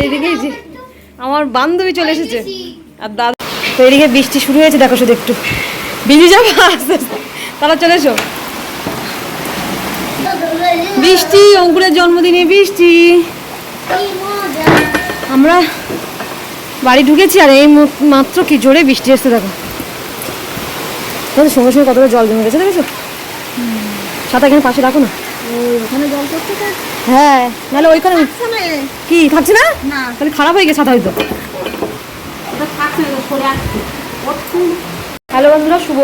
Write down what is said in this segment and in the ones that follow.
এইদিকে যে আমার বান্ধবী চলে এসেছে। আর দাদা তো এইদিকে বৃষ্টি শুরু হয়েছে দেখো শুধু একটু। ভিজে যাব আস্তে তারা চলে এসো। বৃষ্টি অঙ্কুরের জন্মদিনে বৃষ্টি। আমরা বাড়ি ঢুকেছি আর এই মাত্র কি জোরে বৃষ্টি এসছে দেখো। দেখো সঙ্গে সঙ্গে কতটা জল জমে গেছে দেখেছ? ছাতা এখানে পাশে রাখো না। ওখানে জল করতে হ্যাঁ নাহলে ওইখানে কি থাকছে না? তাহলে খারাপ হয়ে গেছে ছাতা হয়তো হ্যালো বন্ধুরা শুভ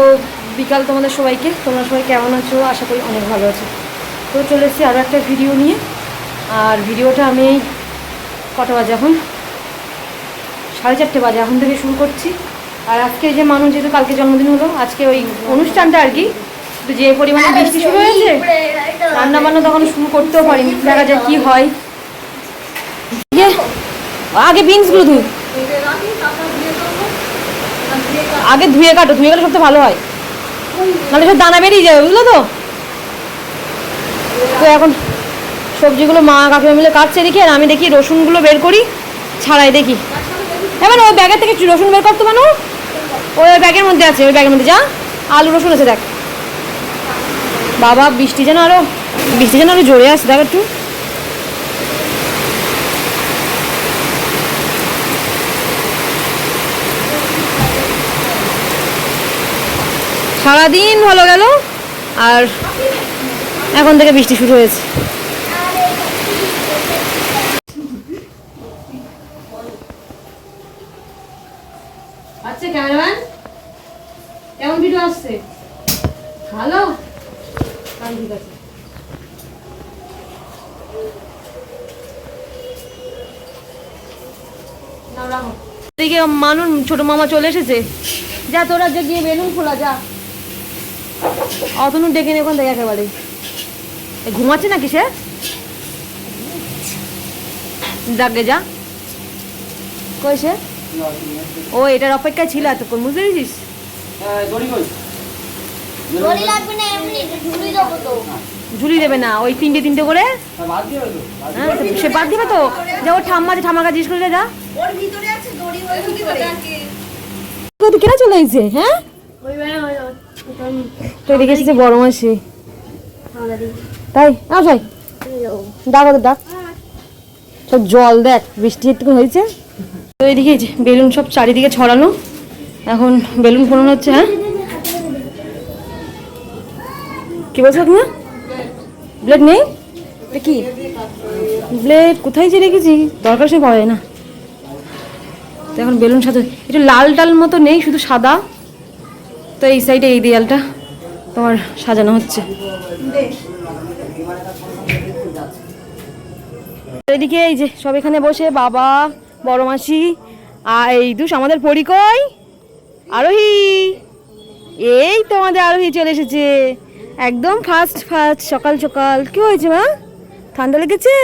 বিকাল তোমাদের সবাইকে। তোমরা সবাই কেমন আছো? আশা করি অনেক ভালো আছো। তো চলে এসেছি আরও একটা ভিডিও নিয়ে। আর ভিডিওটা আমি কটা বাজে এখন? সাড়ে চারটে বাজে এখন থেকে শুরু করছি। আর আজকে যে মানুষ যেহেতু কালকে জন্মদিন হলো আজকে ওই অনুষ্ঠানটা আর কি তো যে পরিমাণে বৃষ্টি শুরু হয়েছে রান্না বান্না তখন শুরু করতেও পারিনি দেখা যায় কি হয়। ইয়ে, আগে বিনসগুলো ধুই। আগে ধুয়ে কাটো ধুয়ে গেলে সবচেয়ে ভালো হয়। নাহলে সব দানা বেরিয়ে যাবে বুঝলো তো? তো এখন সবজিগুলো মা কাকিমা মিলে কাটছে দেখি আর আমি দেখি রসুনগুলো বের করি ছাড়াই দেখি। এবার ওই ব্যাগের থেকে রসুন বের করতো মানু ওই ব্যাগের মধ্যে আছে ওই ব্যাগের মধ্যে যা আলু রসুন আছে দেখ। বাবা, বৃষ্টি যেন আরও, বৃষ্টি যেন আরও জোরে আসছে দেখ একটু। সারাদিন ভালো গেল, আর এখন থেকে বৃষ্টি শুরু হয়েছে। আচ্ছা ক্যামেরাম্যান কেমন ভিডিও আসছে? ভালো? মানুন, ছোট মামা চলে এসেছে। যা, তোরা যে গিয়ে বেলুন খোলা, যা। অতনু ডেকে নে ওখান থেকে একেবারে। ঘুমাচ্ছে নাকি সে? ডাকে, যা। কই সে? ও, এটার অপেক্ষায় ছিল এতক্ষণ, বুঝতে পেরেছিস দড়ি লাগবে না এমনি ঝুলি দেবো তো। ঝুলি দেবে না ওই তিনটে তিনটে করে? হ্যাঁ সে বাদ দিবে তো। যা ও ঠাম্মা আছে ঠাম্মাকে জিজ্ঞেস করে যা। ওর ভিতরে আছে দড়ি ওই ভিতরে। কোথা কেনা চলে এসেছে হ্যাঁ? তো এদিকে এসেছে বড় মাসি। তাই? ভাই। ডাক ওদের ডাক। সব জল দেখ বৃষ্টি একটু হয়েছে। তো এদিকে যে বেলুন সব চারিদিকে ছড়ানো এখন বেলুন ফোনানো হচ্ছে হ্যাঁ? কি বলছো তুমি? ব্লেড নেই? কি? ব্লেড কোথায় যে রেখেছি? দরকার সে পাওয়া না। তো এখন বেলুন সাথে একটু লাল টাল মতো নেই, শুধু সাদা। তো এই সাইডে এই দেয়ালটা তোমার সাজানো হচ্ছে। এদিকে এই যে সব এখানে বসে, বাবা, বড় মাসি, আর এই দুষ আমাদের পরিকয় আরোহী। এই তোমাদের আরোহী চলে এসেছে। একদম ফার্স্ট ফার্স্ট সকাল সকাল। কি হয়েছে মা? ঠান্ডা লেগেছে?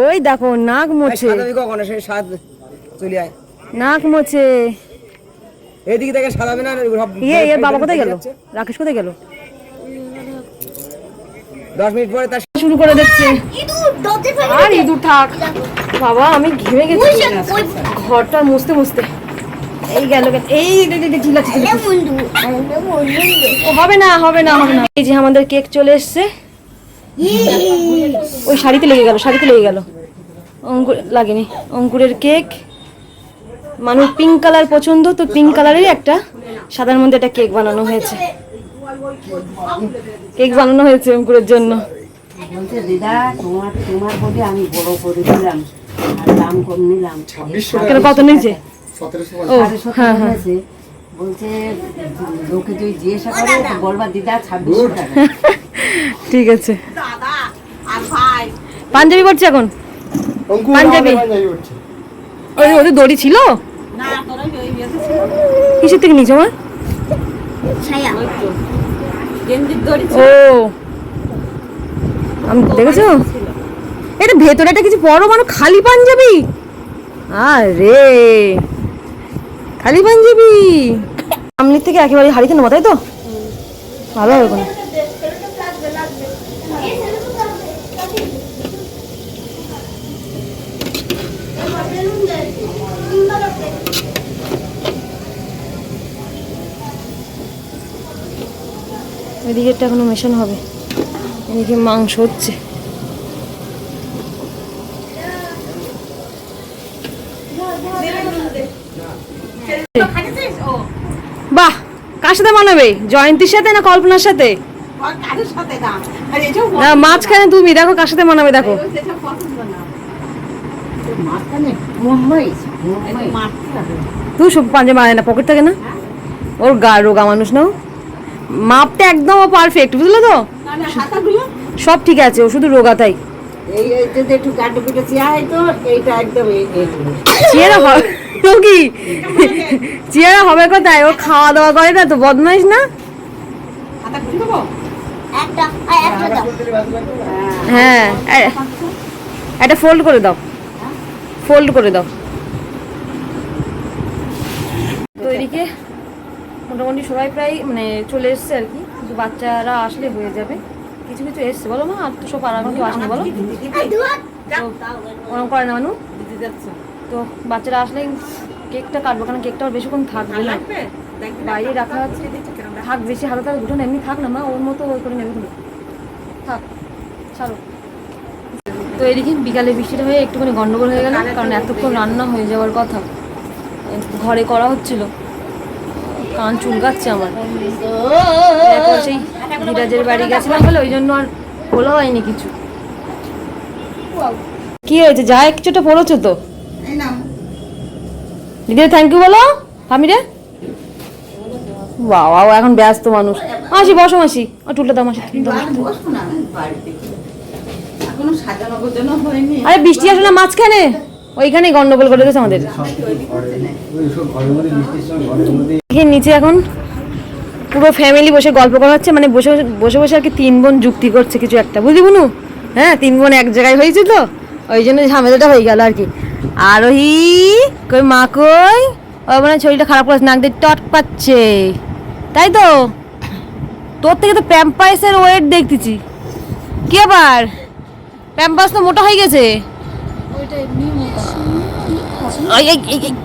ওই দেখো নাক মোছে। নাক মোছে। এদিকে থেকে সাদাবে না সব ইয়ে এর বাবা কোথায় গেল? রাকেশ কোথায় গেল? দশ মিনিট পরে তার শুরু করে দিচ্ছে। আর ইঁদুর থাক। বাবা আমি ঘেমে গেছি। ঘরটা মুছতে মুছতে। এই গেল এই হবে না হবে না হবে না। এই যে আমাদের কেক চলে এসছে। ওই শাড়িতে লেগে গেল শাড়িতে লেগে গেল। অঙ্কুর লাগেনি। অঙ্কুরের কেক। মানুষ পিঙ্ক কালার পছন্দ তো পিঙ্ক কালারেরই একটা সাদার মধ্যে একটা কেক বানানো হয়েছে। কেক বানানো হয়েছে অঙ্কুরের জন্য। বলছে দিদা তোমার তোমার বলে আমি বড় করে দিলাম। আর দাম কম নিলাম। কত নিয়েছে ও হ্যাঁ হ্যাঁ। বলছে লোকে যদি জিজ্ঞাসা করে তো দিদা। ছাব্বিশশো টাকা। ঠিক আছে। দাদা আর ভাই। পাঞ্জাবি পড়ছে এখন? পাঞ্জাবি? ওই ওদের দড়ি ছিল? না তোরা ওই ইয়েতে ছিল। কিসের থেকে নিয়েছো দড়ি ও। আমি দেখেছ? এটা ভেতরে একটা কিছু বড় মানে খালি পাঞ্জাবি? আরে। খালি পাঞ্জাবি? সামনের থেকে একেবারে হারিতে নেব তাই তো? ভালো হবে কোনো। এদিকেরটা এখনও মেশানো হবে। এদিকে মাংস হচ্ছে। কার সাথে মানাবে জয়ন্তীর সাথে না কল্পনার সাথে? না? আর এসব না মাঝখানে তুমি দেখো কার সাথে মানাবে দেখো। তুই সব পাঞ্জে মারে না পকেট থাকে না? ওর গা রোগা মানুষ না? মাপটা একদম পারফেক্ট বুঝলে তো? না না হাতাগুলো। সব ঠিক আছে ও শুধু রোগা তাই। এই যদি একটু পিঠে চেয়া হয়তো এইটা একদম এই হবে কি? চেহারা হবে কোথায়? ও খাওয়া দাওয়া করে না তো বদমাইশ না? হ্যাঁ একটা ফোল্ড করে দাও। ফোল্ড করে দাও। তো এদিকে মোটামুটি সবাই প্রায় মানে চলে এসছে আর কি। কিন্তু বাচ্চারা আসলে হয়ে যাবে। কিছু কিছু এসছে। বলো মা আর তো সব আর এখন কেউ আসে না বলো ওরকম করে না মানু? দিতে যাচ্ছে। তো বাচ্চারা আসলে কেকটা কাটবো কারণ কেকটা আর বেশিক্ষণ থাকবে না। বাইরে রাখা আছে। থাক বেশি হাতে তাতে দুটো এমনি থাক না মা ওর মতো ওই করে নেবে তুমি থাক ছাড়ো। তো এদিকে বিকালে বৃষ্টিটা হয়ে একটুখানি গন্ডগোল হয়ে গেল কারণ এতক্ষণ রান্না হয়ে যাওয়ার কথা। ঘরে করা হচ্ছিল। কান চুলকাচ্ছে আমার। সেই ধীরাজের বাড়ি গেছিলাম বলে ওই জন্য আর বলা হয়নি কিছু। কি হয়েছে? যা কিছুটা পড়েছো তো? দিদি থ্যাংক ইউ বলো। আমি রে। বাবা এখন ব্যস্ত মানুষ। মাসি বসো মাসি। ও টুলটা দাও মাসি আরে বৃষ্টি আসলে মাঝখানে? ওইখানেই গন্ডগোল করে দিয়েছে আমাদের। নিচে এখন পুরো ফ্যামিলি বসে গল্প করা হচ্ছে মানে বসে বসে- বসে বসে আর কি তিন বোন যুক্তি করছে কিছু একটা। বুঝলি বুনু? হ্যাঁ তিন বোন এক জায়গায় হয়েছে তো। ওই জন্য ঝামেলাটা হয়ে গেল আর কি। আর ওই কই মা কই? ও মানে শরীরটা খারাপ করেছে, নাক দিয়ে টট পাচ্ছে। তাই তো? তোর থেকে তো প্যাম্পাসের ওয়েট দেখতেছি। কি আবার প্যাম্পাস তো মোটা হয়ে গেছে।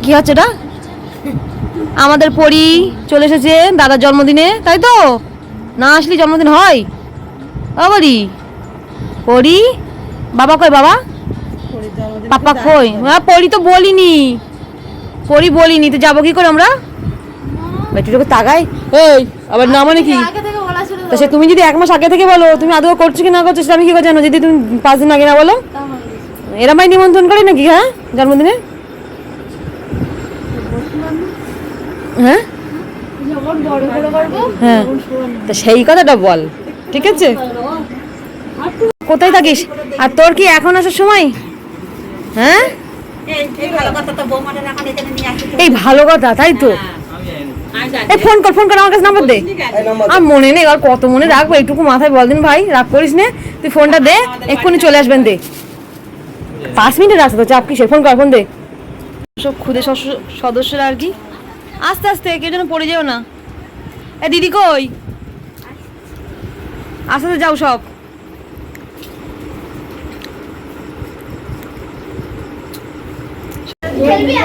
কি হচ্ছে এটা? আমাদের পরি চলে এসেছে দাদার জন্মদিনে, তাই তো? না আসলে জন্মদিন হয়? বাবারি। পরি? বাবা কই বাবা? পাপা কই? হ্যাঁ পরি তো বলিনি। পরি বলিনি তো যাব কি করে আমরা? বেটিটাকে তাকাই। এই আবার না মানে কি? তা সে তুমি যদি এক মাস আগে থেকে বলো তুমি আদৌ করছ কি না করছ সেটা আমি কি করে জানো যদি তুমি পাঁচ দিন আগে না বলো? এরা মাই নিমন্ত্রণ করে নাকি হ্যাঁ? জন্মদিনে? হ্যাঁ? হ্যাঁ। তা সেই কথাটা বল ঠিক আছে? কোথায় থাকিস? আর তোর কি এখন আসার সময়? হ্যাঁ? এই ভালো কথা, তাই তো। এই ফোন কর ফোন কর আমার কাছে নাম্বার দে। আর মনে নেই, আর কত মনে রাখব, এইটুকু মাথায় বল দিন ভাই, রাগ করিস নে। তুই ফোনটা দে, এক্ষুনি চলে আসবেন দে। পাঁচ মিনিটের রাস্তা তো, চাপ কিসের? ফোন কর ফোন দে। সব খুদে সদস্য- সদস্যরা আর কি? আস্তে আস্তে, কেউ যেন পড়ে যেও না। এ, দিদি কই? আস্তে আস্তে যাও সব।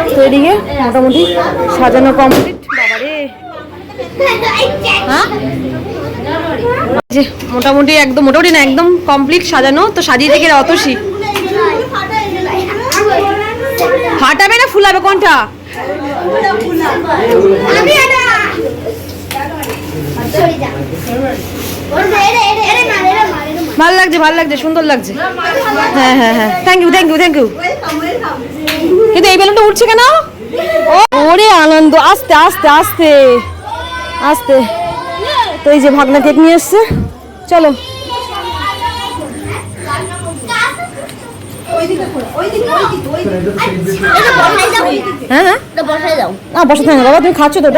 তো এদিকে মোটামুটি সাজানো কমপ্লিট বাবারে হ্যাঁ যে মোটামুটি একদম মোটামুটি না একদম কমপ্লিট সাজানো তো সাজিয়ে থেকে অতসী ফাটাবে না ফুলাবে কোনটা আমি ভালো লাগছে ভালো লাগছে, সুন্দর লাগছে। হ্যাঁ হ্যাঁ হ্যাঁ। Thank you thank you thank you কিন্তু এই বেলুনটা উঠছে কেন? ওরে আনন্দ। আস্তে আস্তে আস্তে। আস্তে। তো এই যে ভাগনা কেক নিয়ে এসছে। চলো। হ্যাঁ হ্যাঁ। তুমি খাচ্ছ তো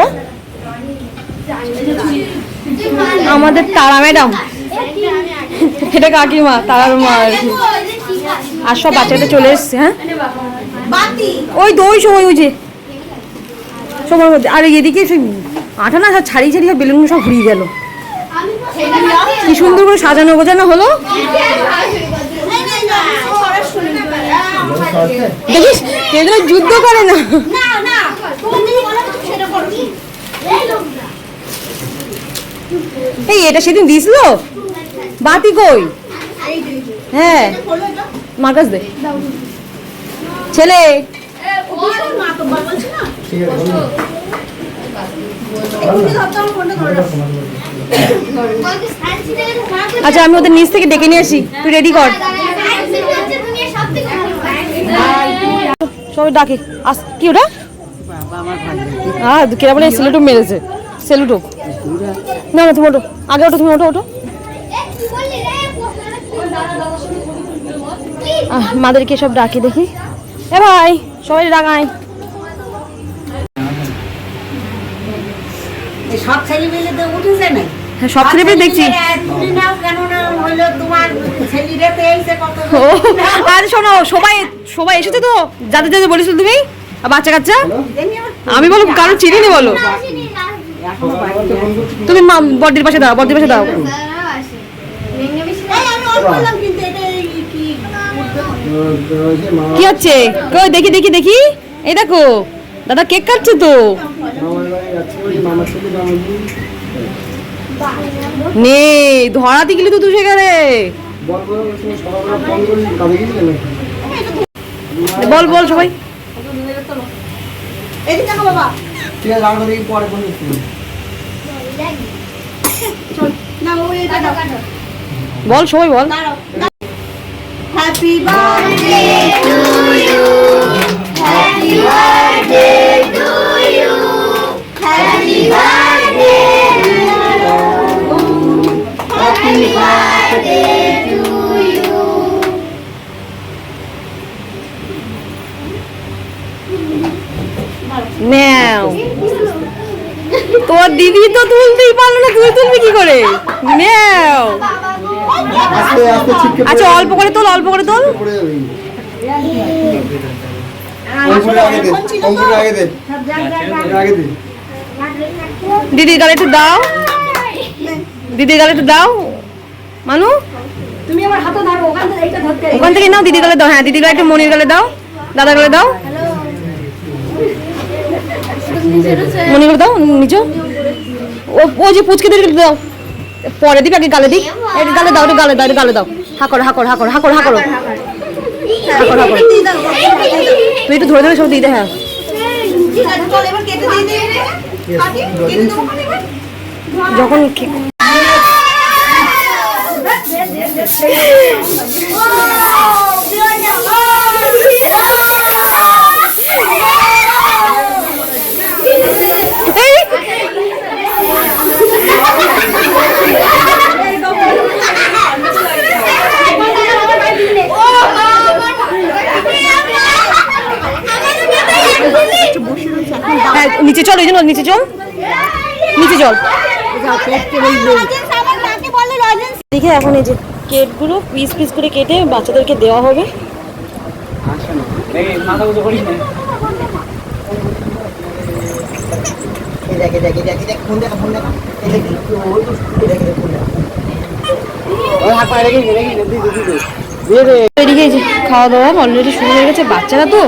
আমাদের তারা ম্যাডাম। এটা কাকিমা, তারার মা আর কি। আর সব বাচ্চাটা চলে এসছে হ্যাঁ? ওই তো, ওই সময়, ওই যে। সময় মধ্যে। আর এদিকে সেই আঠা না সব ছাড়িয়ে বেলুন সব ঘুরিয়ে গেল। কি সুন্দর করে সাজানো গোছানো হলো। দেখিস কেউ যুদ্ধ করে না। এই, এটা সেদিন দিয়েছিল? বাতি কই? হ্যাঁ। মার দে। ছেলে। আচ্ছা আমি ওদের নিচ থেকে ডেকে নিয়ে আসি। তুই রেডি কর। সবাই ডাকে। আস কি ওটা? হ্যাঁ কেরা বলে সেলুটুপ মেরেছে। সেলুটুপ না না, তুমি ওটো আগে ওটো তুমি ওটো ওটো মাদেরকে সব ডাকি দেখি। এ ভাই সবাই ডাকাই। সব ছেলে মিলে তো উঠেছে না হ্যাঁ সব ছেলে দেখছি। তুমি নাও কেন না হইল তোমার ছেলেরা তো এইছে কত ও আর শোনো সবাই সবাই এসেছে তো? যাদের যাদের বলেছিল তুমি? আর বাচ্চা কাচ্চা? আমি বলো কারও চিনি নি বলো? তুমি মা বডির পাশে দাও বডির পাশে দাও কি হচ্ছে? কই, দেখি দেখি দেখি। এই দেখো, দাদা কেক কাটছে তো। নে, ধরাতে গেলি তো তুই সেখানে। বল বল সবাই। বল সবাই বাবা ঠিক আছে আমরা দেখি পরে ফোন করছি না ওই এটা দাও বল সবাই বল হ্যাপি বার্থডে নাও তোর দিদি তো তুলতেই পারল না তুই তুলবি কি করে? নাও আচ্ছা অল্প করে তোল অল্প করে তোল। দে দিদির গালে একটু দাও। দিদির গালে একটু দাও। মানু? তুমি আমার হাতে ধরো ওখান থেকে এইটা ধরতে ওখান থেকে নাও দিদির গালে দাও। হ্যাঁ দিদির গালে একটু মনির গালে দাও। দাদার গালে দাও। মনির গালে দাও নিচো ও যে পুচকে দিকে দাও। পরে দিবি আগে গালে দিক এটা গালে দাও এটা গালে দাও এটা গালে দাও। হাকর হাকর হাকর হাকর হাকর হাকর হাকর তুই একটু ধরে ধরে সব দিয়ে দে হ্যাঁ। যখন আছে চল এবার কেটে দিয়ে দে কাটি কেটে দেবো মানে এবার? যখন খে- এই, হ্যাঁ নিচে চল ওই জন্য নিচে চল। নিচে চল। দেখে এখন এই যে কেকগুলো পিস পিস করে কেটে বাচ্চাদেরকে দেওয়া হবে। খাওয়া দাওয়া অলরেডি শুরু হয়ে গেছে, বাচ্চারা তো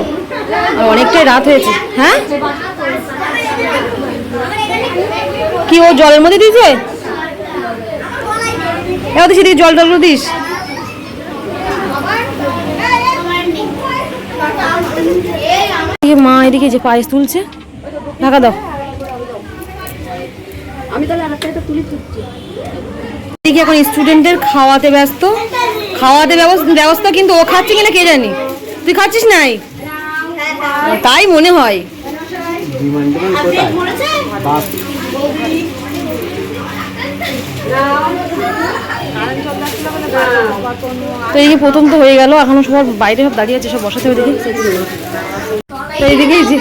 অনেকটাই রাত হয়েছে। হ্যাঁ? কি ও জলের মধ্যে দিয়েছে? এবার তো সেদিকে জল টলগুলো দিস। মা এদিকে যে পায়েস তুলছে ঢাকা দাও। এদিকে এখন স্টুডেন্টদের খাওয়াতে ব্যস্ত। খাওয়াতে ব্যবস্থা ব্যবস্থা কিন্তু ও খাচ্ছে কিনা কে জানি? তুই খাচ্ছিস নাই? তাই মনে হয়। তো এই প্রথম তো হয়ে গেল, এখনও সবার বাইরে সব দাঁড়িয়ে আছে, সব বসাতে হবে দেখি। তো এইদিকে এই যে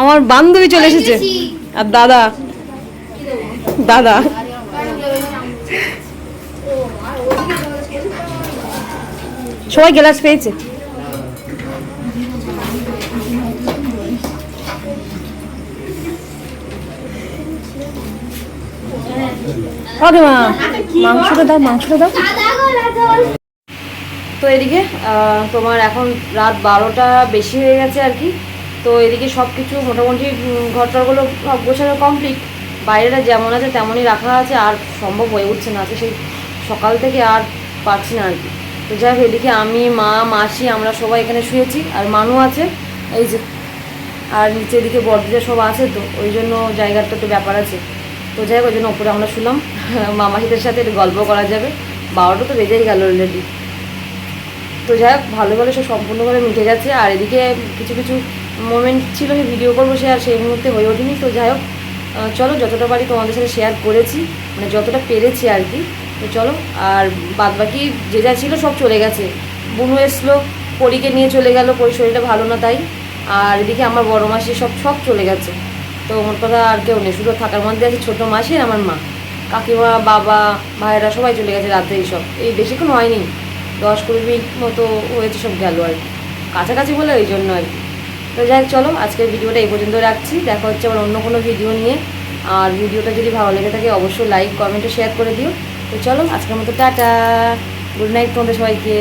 আমার বান্ধবী চলে এসেছে। আর দাদা দাদা। সবাই গ্লাস পেয়েছে। ওকে মা। মাংসটা দাও মাংসটা দাও। তো এদিকে তোমার এখন রাত বারোটা বেশি হয়ে গেছে আর কি। তো এদিকে সব কিছু মোটামুটি উম, ঘরটারগুলো সব গোছানো কমপ্লিট বাইরেটা যেমন আছে তেমনই রাখা আছে আর সম্ভব হয়ে উঠছে না আজকে সেই সকাল থেকে আর পারছি না আর কি। তো যাই হোক এদিকে আমি মা মাসি আমরা সবাই এখানে শুয়েছি আর মানু আছে এই যে। আর নিচে এদিকে বড়দিদা সব আছে তো ওই জন্য জায়গাটা তো ব্যাপার আছে। তো যাই হোক ওই জন্য ওপরে আমরা শুলাম। মামাসিদের সাথে একটু গল্প করা যাবে। বারোটা তো বেজেই গেল অলরেডি তো যাই হোক, ভালো ভালো সব সম্পূর্ণভাবে মিটে গেছে। আর এদিকে কিছু কিছু মোমেন্ট ছিল যে ভিডিও করব, সে আর সেই মুহূর্তে হয়ে ওঠেনি। তো যাই হোক চলো, যতটা পারি তোমাদের সাথে শেয়ার করেছি মানে যতটা পেরেছি আর কি। তো চলো, আর বাদ বাকি যে যা ছিল সব চলে গেছে। বুনু এসলো, পরীকে নিয়ে চলে গেল পরি শরীরটা ভালো না তাই। আর এদিকে আমার বড় মাসি সব সব চলে গেছে। তো মোট কথা আর কেউ নেই, শুধু থাকার মধ্যে আছে ছোটো মাসি আর আমার মা। কাকিমা, বাবা, ভাইয়েরা সবাই চলে গেছে রাতে এইসব। এই বেশিক্ষণ হয়নি। দশ কুড়ি মিনিট মতো হয়েছে সব গেল আর কি। কাছাকাছি বলে ওই জন্য আর কি। তো যাই চলো, আজকের ভিডিওটা এই পর্যন্ত রাখছি। দেখা হচ্ছে আমার অন্য কোনো ভিডিও নিয়ে। আর ভিডিওটা যদি ভালো লেগে থাকে, অবশ্যই লাইক কমেন্টে শেয়ার করে দিও। তো চলো, আজকের মতো টাটা। গুড নাইট তোমাদের সবাইকে।